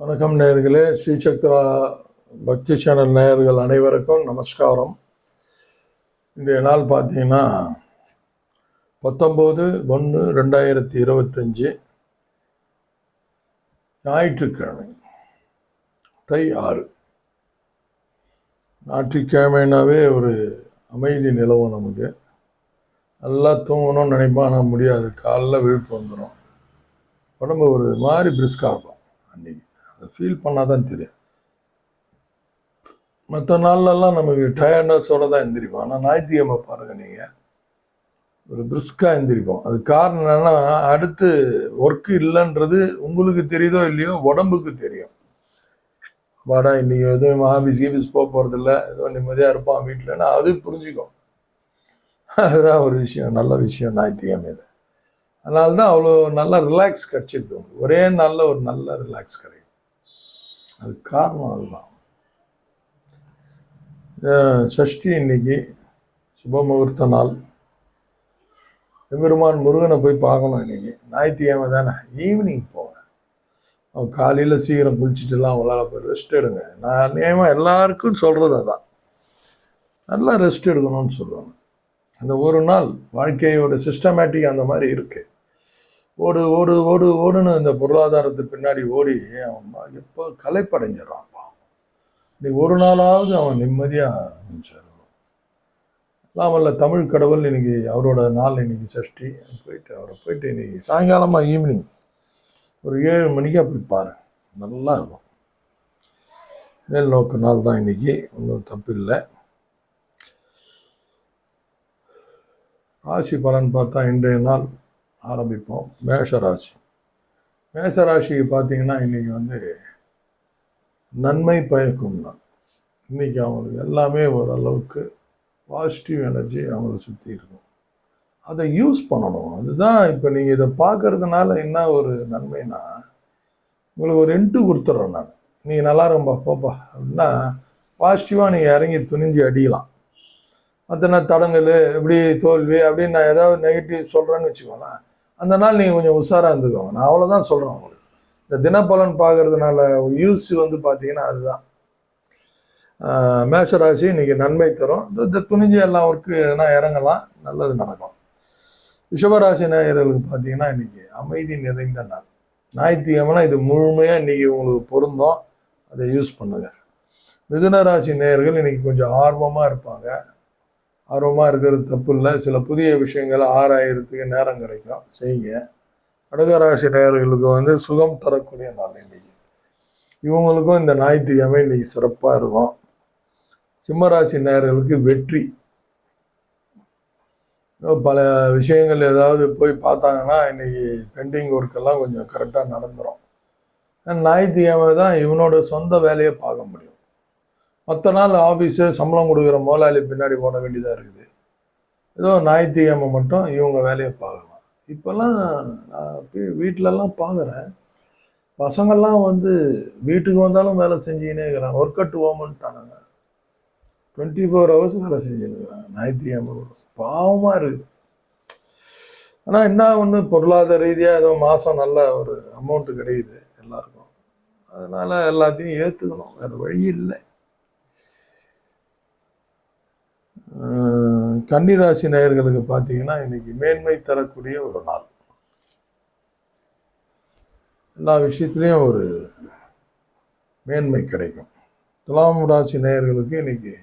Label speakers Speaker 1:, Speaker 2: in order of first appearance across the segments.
Speaker 1: வணக்கம் நேயர்களே. ஸ்ரீசக்ரா பக்தி சேனல் நேயர்கள் அனைவருக்கும் நமஸ்காரம். இன்றைய நாள் பார்த்தீங்கன்னா பத்தொம்போது ஒன்று ரெண்டாயிரத்தி இருபத்தஞ்சி ஞாயிற்றுக்கிழமை தை ஆறு. ஞாயிற்றுக்கிழமைனாவே ஒரு அமைதி நிலவும் நமக்கு. நல்லா தூங்கணும்னு நினைப்பா ஆனால் முடியாது. காலைல விழுப்பு வந்துடும் உடம்பு ஒரு மாதிரி பிரிஸ்காக இருக்கும் அன்றைக்கி ஃபீல் பண்ணால் தான் தெரியும். மற்ற நாள்லலாம் நமக்கு டயர்ட்னஸோட தான் எந்திரிப்போம். ஆனால் ஞாயிற்றுக்கிழமை பாருங்கள் நீங்கள் ஒரு பிரிஸ்காக எந்திரிப்போம். அது காரணம் என்னென்னா அடுத்து ஒர்க்கு இல்லைன்றது உங்களுக்கு தெரியுதோ இல்லையோ உடம்புக்கு தெரியும். வாடா இன்றைக்கி எதுவும் ஆஃபீஸ் கீஃபீஸ் போக போகிறதில்ல ஏதோ நிம்மதியாக இருப்பான் வீட்டில்னா அது புரிஞ்சுக்கும். அதுதான் ஒரு விஷயம் நல்ல விஷயம் ஞாயிற்றுக்கிழமையில். அதனால தான் அவ்வளோ நல்ல ரிலாக்ஸ் கிடச்சிருது ஒரே நாளில் ஒரு நல்ல ரிலாக்ஸ் கிடைக்கும். அது காரணம் அதுதான். சஷ்டி இன்னைக்கு சுப முகூர்த்த நாள். எம்பெருமான் முருகனை போய் பார்க்கணும் இன்னைக்கு. ஞாயிற்றுக்கிழமை தானே. ஈவினிங் போவேன் அவன் காலையில் சீக்கிரம் குளிச்சுட்டுலாம் அவங்களால போய் ரெஸ்ட் எடுங்க. நான் நியமாக எல்லாருக்கும் சொல்கிறது அதான். நல்லா ரெஸ்ட் எடுக்கணும்னு சொல்லுவாங்க அந்த ஒரு நாள் வாழ்க்கையோட சிஸ்டமேட்டிக் அந்த மாதிரி இருக்குது ஓடு ஓடு ஓடு ஓடுன்னு இந்த பொருளாதாரத்துக்கு பின்னாடி ஓடி அவன் எப்போ கலைப்படைஞ்சிடறான் பாவம். நீ ஒரு நாளாவது அவன் நிம்மதியாக சேருவான் இல்லாமல்ல தமிழ் கடவுள் இன்னைக்கு அவரோட நாள் இன்னைக்கு சஷ்டி. போயிட்டு அவரை போயிட்டு இன்னைக்கு சாயங்காலமாக ஈவினிங் ஒரு ஏழு மணிக்காக போய் பாரு. நல்லா இருக்கும். மேல் நோக்கு நாள் தான் இன்னைக்கு. ஒன்றும் தப்பு இல்லை. ராசி பலன் பார்த்தா இன்றைய நாள் ஆரம்பிப்போம். மேஷராசி. ராசி ராசிக்கு பார்த்தீங்கன்னா இன்றைக்கி வந்து நன்மை பயக்கும் நாள். இன்றைக்கி அவங்களுக்கு எல்லாமே ஓரளவுக்கு பாசிட்டிவ் எனர்ஜி அவங்கள சுற்றி இருக்கும். அதை யூஸ் பண்ணணும். அதுதான் இப்போ நீங்கள் இதை பார்க்கறதுனால என்ன ஒரு நன்மைனா உங்களுக்கு ஒரு இன்ட்டு கொடுத்துட்றேன் நான். நீங்கள் நல்லா இருப்பா போப்பா அப்படின்னா பாசிட்டிவாக நீங்கள் இறங்கி துணிஞ்சு அடிக்கலாம். மற்ற நான் தடங்கல் இப்படி தோல்வி அப்படின்னு நான் ஏதாவது நெகட்டிவ் சொல்கிறேன்னு வச்சுக்கோங்களேன். அந்த நாள் நீங்கள் கொஞ்சம் உஷாராக இருந்துக்கோங்க. நான் அவ்வளோதான் சொல்கிறேன் உங்களுக்கு. இந்த தினப்பலன் பார்க்கறதுனால யூஸ் வந்து பார்த்தீங்கன்னா அதுதான். மேஷராசி இன்னைக்கு நன்மை தரும். இந்த- துணிஞ்சு எல்லாம் ஒர்க்கு எதனா இறங்கலாம். நல்லது நடக்கும். ரிஷபராசி நேயர்களுக்கு பார்த்தீங்கன்னா இன்னைக்கு அமைதி நிறைந்த நாள். ஞாயிற்றுக்கிழமைனா இது முழுமையாக இன்னைக்கு உங்களுக்கு பொருந்தும். அதை யூஸ் பண்ணுங்கள் மிதுன ராசி நேயர்கள் இன்னைக்கு கொஞ்சம் ஆர்வமாக இருப்பாங்க. ஆர்வமாக இருக்கிறது தப்பு இல்லை சில புதிய விஷயங்களை ஆராயறதுக்கு நேரம் கிடைக்கும். செய்யுங்க. கடகராசி நேயர்களுக்கு வந்து சுகம் தரக்கூடிய நாள் இன்னைக்கு. இவங்களுக்கும் இந்த ஞாயிற்றுக்கிழமை இன்னைக்கு சிறப்பாக இருக்கும். சிம்மராசி நேயர்களுக்கு வெற்றி. பல விஷயங்கள் ஏதாவது போய் பார்த்தாங்கன்னா இன்னைக்கு பெண்டிங் ஒர்க்கெல்லாம் கொஞ்சம் கரெக்டாக நடந்துடும் ஞாயிற்றுக்கிழமை தான் இவனோட சொந்த வேலையை பார்க்க முடியும். மற்ற நாள் ஆஃபீஸு சம்பளம் கொடுக்குற முதலாளி பின்னாடி போட வேண்டியதாக இருக்குது. ஏதோ ஞாயிற்றுக்கிழமை மட்டும் இவங்க வேலையை பார்க்கலாம் இப்போல்லாம் நான் வீட்டிலலாம் பார்க்குறேன். பசங்கள்லாம் வந்து வீட்டுக்கு வந்தாலும் வேலை செஞ்சுக்கினே இருக்கிறாங்க. ஒர்க் அட் ஹோம்ன்ட்டானுங்க டுவெண்ட்டி ஃபோர் ஹவர்ஸ் வேலை செஞ்சுன்னு இருக்கிறாங்க. ஞாயிற்றுக்கிழமை பாவமாக இருக்குது ஆனால் என்ன ஒன்று பொருளாதார ரீதியாக ஏதோ மாதம் நல்ல ஒரு அமௌண்ட்டு கிடைக்குது எல்லாருக்கும். அதனால் எல்லாத்தையும் ஏற்றுக்கணும் வேறு வழி இல்லை. கன்னிராசி நேயர்களுக்கு பார்த்தீங்கன்னா இன்னைக்கு மேன்மை தரக்கூடிய ஒரு நாள். எல்லா விஷயத்துலேயும் ஒரு மேன்மை கிடைக்கும். துலாம் ராசி நேயர்களுக்கு இன்னைக்கு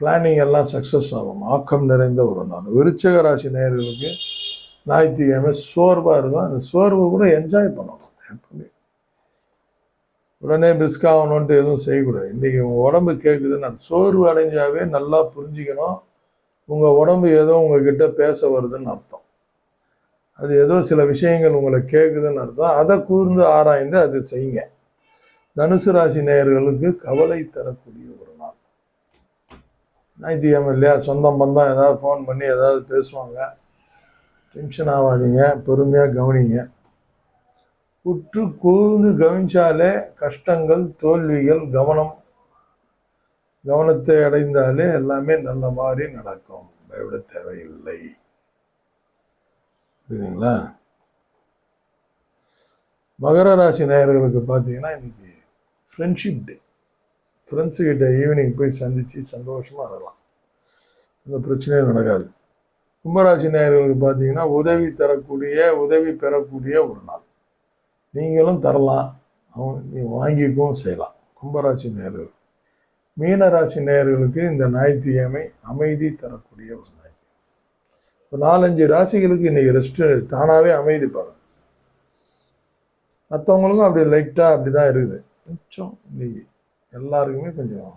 Speaker 1: பிளானிங் எல்லாம் சக்ஸஸ் ஆகும். ஆக்கம் நிறைந்த ஒரு நாள். விருச்சக ராசி நேயர்களுக்கு ஞாயிற்றுக்கிழமை சோர்வாக இருக்கும். அந்த சோர்வை கூட என்ஜாய் பண்ணணும். எப்பவுமே உடனே பிஸ்க் ஆகணும்ன்ட்டு எதுவும் செய்யக்கூடாது. இன்றைக்கி உங்கள் உடம்பு கேட்குதுன்னு சோர்வு அடைஞ்சாவே நல்லா புரிஞ்சுக்கணும். உங்கள் உடம்பு ஏதோ உங்ககிட்ட பேச வருதுன்னு அர்த்தம். அது ஏதோ சில விஷயங்கள் உங்களை கேட்குதுன்னு அர்த்தம். அதை கூர்ந்து ஆராய்ந்து அது செய்யுங்க. தனுசு ராசி நேயர்களுக்கு கவலை தரக்கூடிய ஒரு நாள். ஞாயிற்றுக்கிழமை இல்லையா? சொந்தம் பந்தம் ஏதாவது ஃபோன் பண்ணி ஏதாவது பேசுவாங்க. டென்ஷன் ஆகாதீங்க. பொறுமையாக கவனிங்க. உற்று கூர்ந்து கவனிச்சாலே கஷ்டங்கள் தோல்விகள் கவனம் கவனத்தை அடைந்தாலே எல்லாமே நல்ல மாதிரி நடக்கும். பயப்பட தேவையில்லை. புரியுதுங்களா? மகர ராசி நேயர்களுக்கு பார்த்தீங்கன்னா இன்னைக்கு ஃப்ரெண்ட்ஷிப் டே ஃப்ரெண்ட்ஸுக்கிட்ட ஈவினிங் போய் சந்தித்து சந்தோஷமாக இருக்கலாம். இந்த பிரச்சனையும் நடக்காது. கும்பராசி நேயர்களுக்கு பார்த்தீங்கன்னா உதவி தரக்கூடிய உதவி பெறக்கூடிய ஒரு நாள். நீங்களும் தரலாம். அவன் நீ வாங்கிக்கவும் செய்யலாம். கும்பராசி நேர்கள் மீனராசி நேர்களுக்கு இந்த ஞாயிற்றுக்கிழமை அமைதி தரக்கூடிய ஒரு ஞாயிற்று இப்போ நாலஞ்சு ராசிகளுக்கு இன்னைக்கு ரெஸ்ட்டு தானாகவே அமைதி பாருங்க. மற்றவங்களுக்கும் அப்படி லைட்டாக அப்படி தான் இருக்குது. கொஞ்சம் இன்னைக்கு எல்லாருக்குமே கொஞ்சம்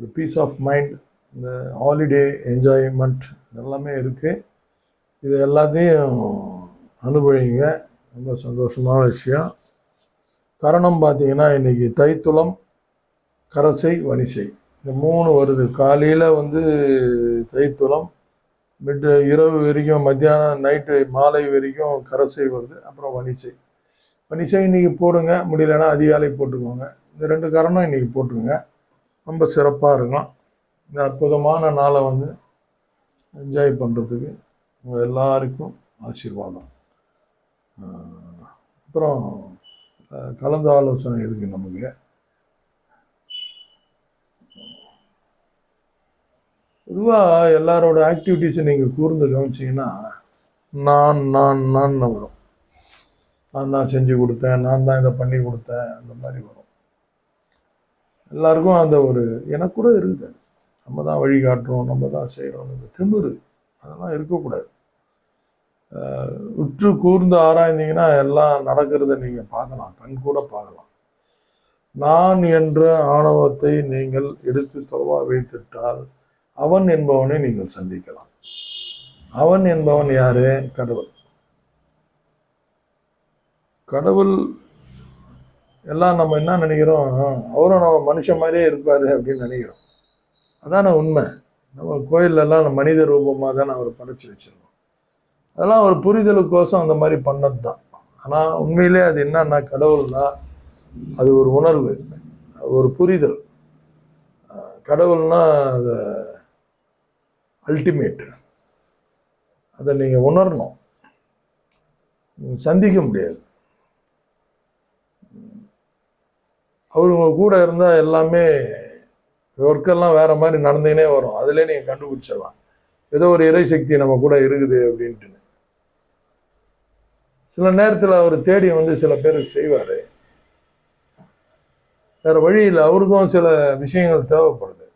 Speaker 1: ஒரு பீஸ் ஆஃப் மைண்ட் இந்த ஹாலிடே என்ஜாய்மெண்ட் எல்லாமே இருக்குது இது எல்லாத்தையும் அனுபவிங்க. ரொம்ப சந்தோஷமான விஷயம். கரணம் பார்த்தீங்கன்னா இன்றைக்கி தைத்துளம் கரசை வனிசை இந்த மூணு வருது. காலையில் வந்து தைத்துளம் மிட் இரவு வரைக்கும் மத்தியானம் நைட்டு மாலை வரைக்கும் கரசை வருது. அப்புறம் வனிசை வனிசை இன்னைக்கு போடுங்க. முடியலன்னா அதிகாலை போட்டுக்கோங்க. இந்த ரெண்டு காரணம் இன்றைக்கி போட்டுருங்க ரொம்ப சிறப்பாக இருக்கும் இந்த அற்புதமான நாளை வந்து என்ஜாய் பண்ணுறதுக்கு உங்கள் எல்லாருக்கும் ஆசீர்வாதம். அப்புறம் அஹ், கலந்து ஆலோசனை இருக்குது நமக்கு. பொதுவாக எல்லாரோட ஆக்டிவிட்டீஸை நீங்கள் கூர்ந்து கவனிச்சிங்கன்னா நான் நான் நான் வரும். நான் தான் செஞ்சு கொடுத்தேன் நான் தான் இதை பண்ணி கொடுத்தேன் அந்த மாதிரி வரும். எல்லாருக்கும் அந்த ஒரு எனக்கு கூட இருக்குது. நம்ம தான் வழிகாட்டுறோம் நம்ம தான் செய்கிறோம் இந்த திமிரு. அதெல்லாம் இருக்கக்கூடாது. உற்று கூர்ந்து ஆராய்ந்தீங்கன்னா எல்லாம் நடக்கிறத நீங்கள் பார்க்கலாம் கண் கூட பார்க்கலாம். நான் என்ற ஆணவத்தை நீங்கள் எடுத்து தொலைவா வைத்துட்டால் அவன் என்பவனை நீங்கள் சந்திக்கலாம். அவன் என்பவன் யாரு? கடவுள். கடவுள் எல்லாம் நம்ம என்ன நினைக்கிறோம்? அவரும் நம்ம மனுஷன் மாதிரியே இருப்பார் அப்படின்னு நினைக்கிறோம். அதான உண்மை. நம்ம கோயிலெல்லாம் மனித ரூபமாக தான் அவர் படைச்சு வச்சிருக்கோம். அதெல்லாம் ஒரு புரிதலுக்கோசம் அந்த மாதிரி பண்ணது தான் ஆனால் உண்மையிலே அது என்னன்னா கடவுள்னா அது ஒரு உணர்வு ஒரு புரிதல். கடவுள்னா அது அல்டிமேட் அதை நீங்கள் உணரணும். சந்திக்க முடியாது. அவர் கூட இருந்தால் எல்லாமே ஒர்க்கெல்லாம் வேறு மாதிரி நடந்துக்கினே வரும். அதிலே நீங்கள் கண்டுபிடிச்சிடலாம். ஏதோ ஒரு இறை சக்தி நம்ம கூட இருக்குது அப்படின்ட்டு சில நேரத்தில் அவர் தேடி வந்து சில பேருக்கு செய்வார். வேறு வழியில் அவருக்கும் சில விஷயங்கள் தேவைப்படுது.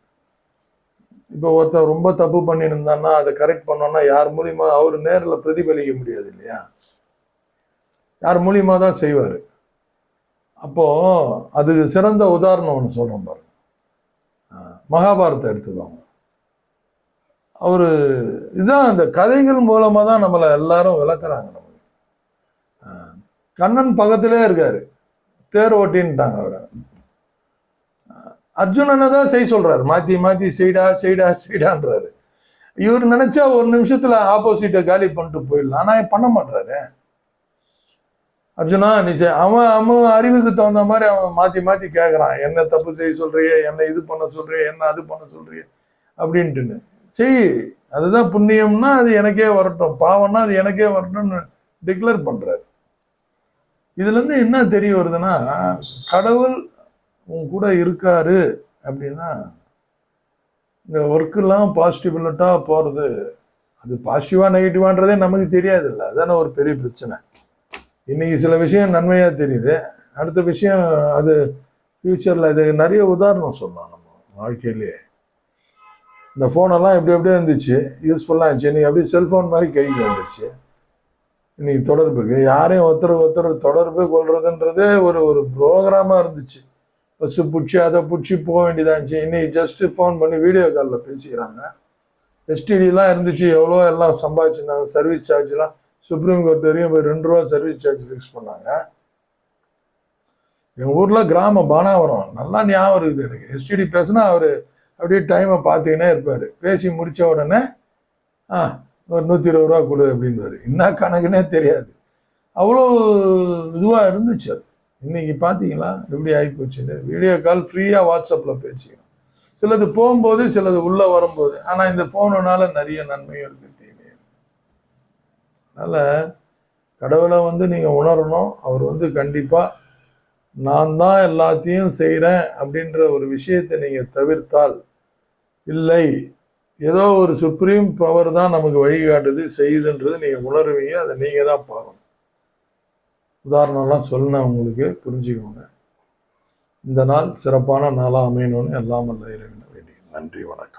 Speaker 1: இப்போ ஒருத்தர் ரொம்ப தப்பு பண்ணியிருந்தான்னா அதை கரெக்ட் பண்ணோன்னா யார் மூலியமா அவர் நேரில் பிரதிபலிக்க முடியாது இல்லையா? யார் மூலியமாக தான் செய்வார். அப்போது அதுக்கு சிறந்த உதாரணம் ஒன்று சொல்கிறோம் பாருங்க. மகாபாரத்தை எடுத்துக்கோங்க. அவர் இதுதான் இந்த கதைகள் மூலமாக தான் நம்மளை எல்லாரும் விளக்குறாங்க நம்ம கண்ணன் பக்கத்திலே இருக்காரு. தேர் ஓட்டின்ட்டாங்க அவரை. அர்ஜுனனை தான் செய்ய சொல்றாரு. மாத்தி மாத்தி செய்டா செய்டா செய்டான்றாரு. இவர் நினைச்சா ஒரு நிமிஷத்துல ஆப்போசிட்டை காலி பண்ணிட்டு போயிடலாம். ஆனா இவன் பண்ண மாட்டாரு அர்ஜுனா நீ அவன் அவன் அறிவுக்கு தகுந்த மாதிரி அவன் மாத்தி மாத்தி கேட்கறான் என்ன தப்பு செய்ய சொல்றிய? என்ன இது பண்ண சொல்றிய? என்ன அது பண்ண சொல்றிய? அப்படின்ட்டுன்னு. செய். அதுதான் புண்ணியம்னா அது எனக்கே வரட்டும். பாவம்னா அது எனக்கே வரட்டும்னு டிக்ளேர் பண்றாரு. இதுலேருந்து என்ன தெரிய வருதுன்னா கடவுள் உன் கூட இருக்காரு அப்படின்னா இந்த ஒர்க்கெல்லாம் பாசிட்டிவ்லட்டாக போகிறது அது பாசிட்டிவாக நெகட்டிவான்றதே நமக்கு தெரியாது இல்லை அதானே ஒரு பெரிய பிரச்சனை. இன்னைக்கு சில விஷயம் நன்மையாக தெரியுது. அடுத்த விஷயம் அது ஃப்யூச்சரில் இது நிறைய உதாரணம் சொல்லலாம் நம்ம வாழ்க்கையிலேயே இந்த ஃபோனெல்லாம் எப்படி எப்படியே இருந்துச்சு. யூஸ்ஃபுல்லாக இருந்துச்சு. இன்னைக்கு அப்படியே செல்ஃபோன் மாதிரி கைக்கு வந்துருச்சு. இன்னைக்கு தொடர்புக்கு யாரையும் ஒருத்தர் ஒருத்தர் தொடர்பு கொள்றதுன்றதே ஒரு ஒரு ப்ரோக்ராமாக இருந்துச்சு. பஸ்ஸு பிடிச்சி அதை பிடிச்சி போக வேண்டியதாக இருந்துச்சு. இன்னைக்கு ஜஸ்ட்டு ஃபோன் பண்ணி வீடியோ காலில் பேசிக்கிறாங்க. எஸ்டிடிலாம் இருந்துச்சு. எவ்வளோ எல்லாம் சம்பாதிச்சிருந்தாங்க. சர்வீஸ் சார்ஜ்லாம் சுப்ரீம் கோர்ட் வரையும் போய் ரெண்டு ரூபா சர்வீஸ் சார்ஜ் ஃபிக்ஸ் பண்ணாங்க. எங்கள் ஊரில் கிராம பானாவரம். நல்லா ஞாபகம் இருக்குது எனக்கு. எஸ்டிடி பேசுனா அவர் அப்படியே டைமை பார்த்துக்கினே இருப்பார். பேசி முடித்த உடனே ஆ ஒரு நூற்றி இருபது ரூபா கொடு அப்படின்வாரு என்ன கணக்குனே தெரியாது. அவ்வளோ இதுவாக இருந்துச்சு அது. இன்னைக்கு பார்த்தீங்களா எப்படி ஆகிப்போச்சுன்னு வீடியோ கால் ஃப்ரீயாக வாட்ஸ்அப்பில் பேசிக்கிறோம் சிலது போகும்போது சிலது உள்ளே வரும்போது. ஆனால் இந்த ஃபோனுனால நிறைய நன்மையும் இருக்குது தீமையும் அதனால் கடவுளை வந்து நீங்கள் உணரணும். அவர் வந்து கண்டிப்பாக நான் தான் எல்லாத்தையும் செய்கிறேன் அப்படின்ற ஒரு விஷயத்தை நீங்கள் தவிர்த்தால் இல்லை. ஏதோ ஒரு சுப்ரீம் பவர் தான் நமக்கு வழிகாட்டுது செய்யுதுன்றது நீங்கள் உணருவீங்க அதை நீங்கள் தான் பார்க்கணும். உதாரணம்லாம் சொன்னேன் உங்களுக்கு புரிஞ்சுக்கோங்க. இந்த நாள் சிறப்பான நாளாக அமையணும்னு எல்லாம் வல்ல இறைவனை வேண்டிய நன்றி வணக்கம்.